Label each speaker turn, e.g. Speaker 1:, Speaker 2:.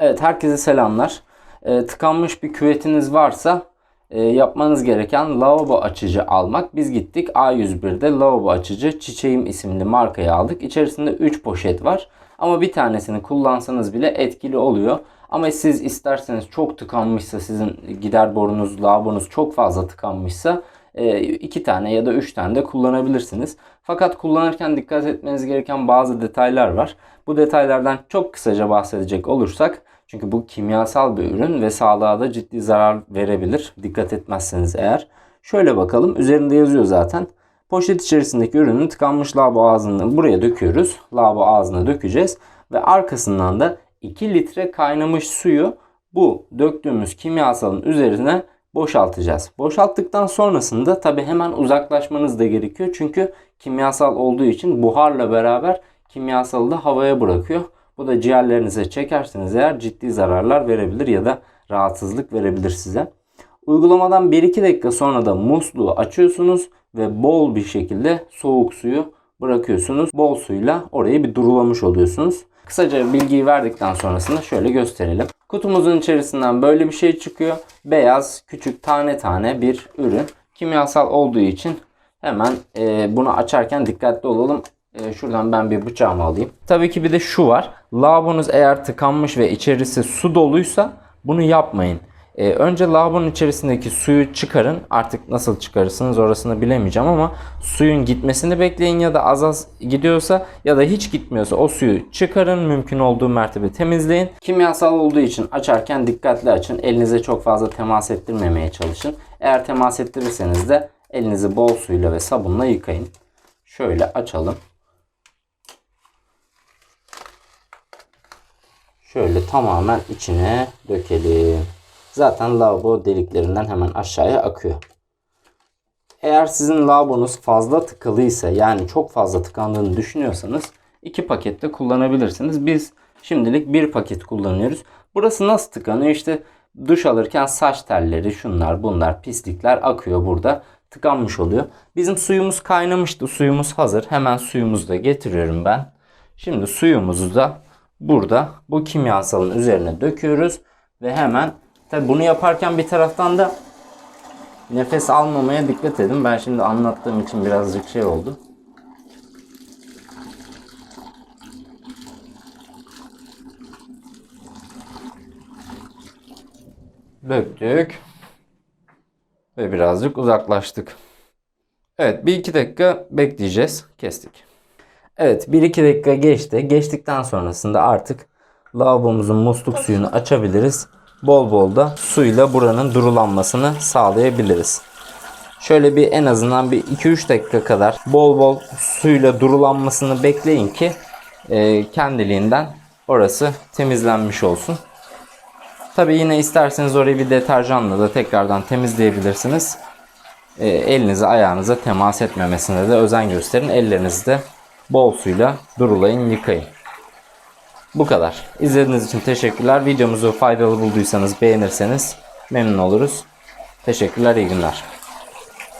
Speaker 1: Evet herkese selamlar. Ee, tıkanmış bir küvetiniz varsa e, yapmanız gereken lavabo açıcı almak. Biz gittik A101'de lavabo açıcı Çiçeğim isimli markayı aldık. İçerisinde 3 poşet var. Ama bir tanesini kullansanız bile etkili oluyor. Ama siz isterseniz çok tıkanmışsa sizin gider borunuz, lavabonuz çok fazla tıkanmışsa e, iki tane ya da üç tane de kullanabilirsiniz. Fakat kullanırken dikkat etmeniz gereken bazı detaylar var. Bu detaylardan çok kısaca bahsedecek olursak çünkü bu kimyasal bir ürün ve sağlığa da ciddi zarar verebilir. Dikkat etmezseniz eğer. Şöyle bakalım. Üzerinde yazıyor zaten. Poşet içerisindeki ürünün tıkanmış lavabo ağzını buraya döküyoruz. Lavabo ağzına dökeceğiz. Ve arkasından da 2 litre kaynamış suyu bu döktüğümüz kimyasalın üzerine boşaltacağız. Boşalttıktan sonrasında tabi hemen uzaklaşmanız da gerekiyor. Çünkü kimyasal olduğu için buharla beraber kimyasalı da havaya bırakıyor. Bu da ciğerlerinize çekerseniz eğer ciddi zararlar verebilir ya da rahatsızlık verebilir size. Uygulamadan 1-2 dakika sonra da musluğu açıyorsunuz ve bol bir şekilde soğuk suyu bırakıyorsunuz. Bol suyla orayı bir durulamış oluyorsunuz. Kısaca bilgiyi verdikten sonrasında şöyle gösterelim. Kutumuzun içerisinden böyle bir şey çıkıyor. Beyaz, küçük tane tane bir ürün. Kimyasal olduğu için hemen e, bunu açarken dikkatli olalım. E, şuradan ben bir bıçağımı alayım. Tabii ki bir de şu var. Lavabonuz eğer tıkanmış ve içerisi su doluysa bunu yapmayın. Ee, önce lavabonun içerisindeki suyu çıkarın. Artık nasıl çıkarırsınız orasını bilemeyeceğim ama suyun gitmesini bekleyin ya da az az gidiyorsa ya da hiç gitmiyorsa o suyu çıkarın. Mümkün olduğu mertebe temizleyin. Kimyasal olduğu için açarken dikkatli açın. Elinize çok fazla temas ettirmemeye çalışın. Eğer temas ettirirseniz de elinizi bol suyla ve sabunla yıkayın. Şöyle açalım. Şöyle tamamen içine dökelim. Zaten lavabo deliklerinden hemen aşağıya akıyor. Eğer sizin lavabonuz fazla tıkalıysa yani çok fazla tıkandığını düşünüyorsanız iki pakette kullanabilirsiniz. Biz şimdilik bir paket kullanıyoruz. Burası nasıl tıkanıyor? İşte duş alırken saç telleri şunlar bunlar pislikler akıyor burada. Tıkanmış oluyor. Bizim suyumuz kaynamıştı. Suyumuz hazır. Hemen suyumuzu da getiriyorum ben. Şimdi suyumuzu da burada bu kimyasalın üzerine döküyoruz ve hemen Tabi bunu yaparken bir taraftan da nefes almamaya dikkat edin. Ben şimdi anlattığım için birazcık şey oldu. Döktük. Ve birazcık uzaklaştık. Evet bir iki dakika bekleyeceğiz. Kestik. Evet bir iki dakika geçti. Geçtikten sonrasında artık lavabomuzun musluk suyunu açabiliriz bol bol da suyla buranın durulanmasını sağlayabiliriz. Şöyle bir en azından bir 2-3 dakika kadar bol bol suyla durulanmasını bekleyin ki e, kendiliğinden orası temizlenmiş olsun. Tabi yine isterseniz orayı bir deterjanla da tekrardan temizleyebilirsiniz. E, elinize ayağınıza temas etmemesine de özen gösterin. Ellerinizi de bol suyla durulayın yıkayın. Bu kadar. İzlediğiniz için teşekkürler. Videomuzu faydalı bulduysanız beğenirseniz memnun oluruz. Teşekkürler, iyi günler.